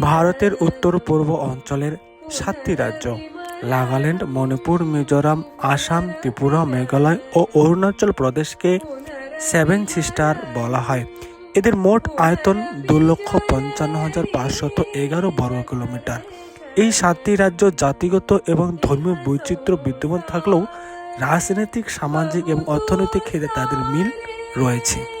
ভারতের উত্তর পূর্ব অঞ্চলের সাতটি রাজ্য, নাগাল্যান্ড, মণিপুর, মিজোরাম, আসাম, ত্রিপুরা, মেঘালয় ও অরুণাচল প্রদেশকে সেভেন সিস্টার বলা হয়। এদের মোট আয়তন দু লক্ষ পঞ্চান্ন হাজার পাঁচশত এগারো বর্গ কিলোমিটার। এই সাতটি রাজ্য জাতিগত এবং ধর্মীয় বৈচিত্র্য বিদ্যমান থাকলেও রাজনৈতিক, সামাজিক এবং অর্থনৈতিক ক্ষেত্রে তাদের মিল রয়েছে।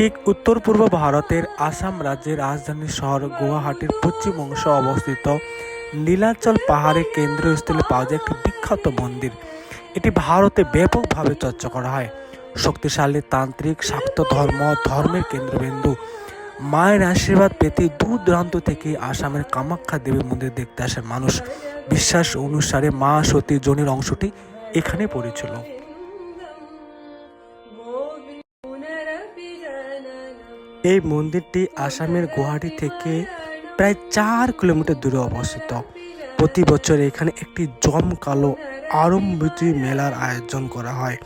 ঠিক উত্তর পূর্ব ভারতের আসাম রাজ্যের রাজধানী শহর গুয়াহাটির পশ্চিম অংশে অবস্থিত নীলাচল পাহাড়ের কেন্দ্রস্থলে পাওয়া যায় একটি বিখ্যাত মন্দির। এটি ভারতে ব্যাপকভাবে চর্চা করা হয়। শক্তিশালী তান্ত্রিক, শাক্ত ধর্ম, ধর্মের কেন্দ্রবিন্দু। মায়ের আশীর্বাদ পেতে দূর দূরান্ত থেকে আসামের কামাখ্যা দেবী মন্দির দেখতে আসে মানুষ। বিশ্বাস অনুসারে মা সতী জনের অংশটি এখানে পড়েছিল। এই মন্দিরটি আসামের গুয়াহাটি থেকে প্রায় চার কিলোমিটার দূরে অবস্থিত। প্রতি বছর এখানে একটি জমকালো আরম্ভিত মেলার আয়োজন করা হয়।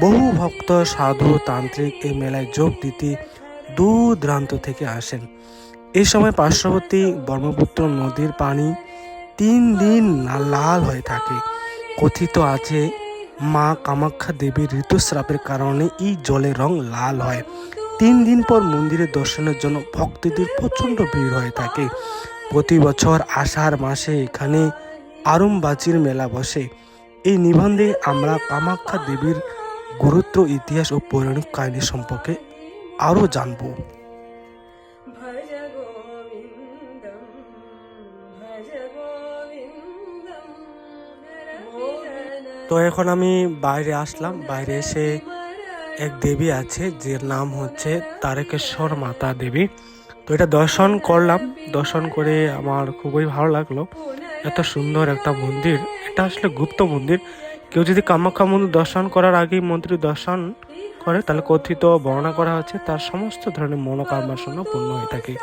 বহু ভক্ত, সাধু, তান্ত্রিক এই মেলায় যোগ দিতে দূর দূরান্ত থেকে আসেন। এই সময় পার্শ্ববর্তী ব্রহ্মপুত্র নদীর পানি তিন দিন লাল হয়ে থাকে। কথিত আছে, মা কামাখ্যা দেবীর ঋতুস্রাবের কারণে এই জলের রং লাল হয়। তিন দিন পর মন্দিরের দর্শনের জন্য ভক্তদের প্রচণ্ড ভিড় হয়ে থাকে। প্রতি বছর আষাঢ় মাসে এখানে আরমবাজির মেলা বসে। এই নিবন্ধে আমরা কামাখ্যা দেবীর গুরুত্ব ইতিহাস ও পৌরাণিক কাহিনী সম্পর্কে আরও জানব। তো এখন আমি বাইরে আসলাম। বাইরে এসে এক দেবী আছে, যে নাম হচ্ছে তারকেশ্বর মাতা দেবী। তো এটা দর্শন করলাম। দর্শন করে আমার খুবই ভালো লাগল। এত সুন্দর একটা মন্দির। এটা আসলে গুপ্ত মন্দির। কেউ যদি কামাখ্যা মন্দির দর্শন করার আগেই মন্দির দর্শন করে, তাহলে কথিত বর্ণনা করা হচ্ছে, তার সমস্ত ধরনের মনোকামনার সঙ্গে পূর্ণ হয়ে থাকে।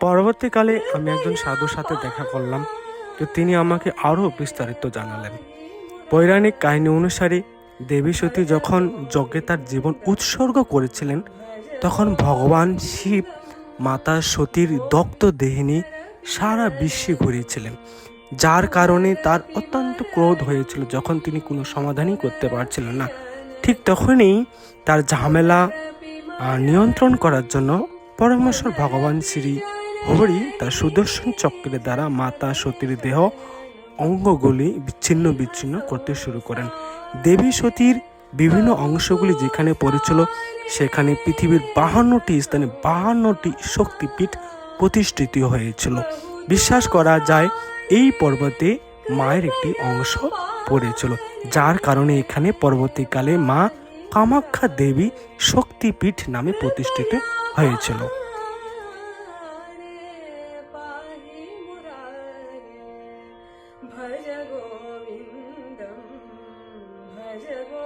পরবর্তীকালে আমি একজন সাধুর সাথে দেখা করলাম, তো তিনি আমাকে আরও বিস্তারিত জানালেন। পৌরাণিক কাহিনী অনুসারে দেবী সতী যখন যজ্ঞে তার জীবন উৎসর্গ করেছিলেন, তখন ভগবান শিব মাতা সতীর দগ্ধ দেহিনী সারা বিশ্বে ঘুরিয়েছিলেন, যার কারণে তার অত্যন্ত ক্রোধ হয়েছিল যখন তিনি কোনো সমাধানই করতে পারছিলেন না। ঠিক তখনই তার ঝামেলা নিয়ন্ত্রণ করার জন্য পরমেশ্বর ভগবান শ্রী হরি তার সুদর্শন চক্রের দ্বারা মাতা সতীর দেহ অঙ্গগুলি বিচ্ছিন্ন বিচ্ছিন্ন করতে শুরু করেন। দেবী সতীর বিভিন্ন অংশগুলি যেখানে পড়েছিল, সেখানে পৃথিবীর বাহান্নটি স্থানে বাহান্নটি শক্তিপীঠ প্রতিষ্ঠিত হয়েছিল। বিশ্বাস করা যায়, এই পর্বতে মায়ের একটি অংশ পড়েছিল, যার কারণে এখানে পরবর্তীকালে মা কামাখ্যা দেবী শক্তিপীঠ নামে প্রতিষ্ঠিত হয়েছিল। भज गोविन्दं भज गोविन्दं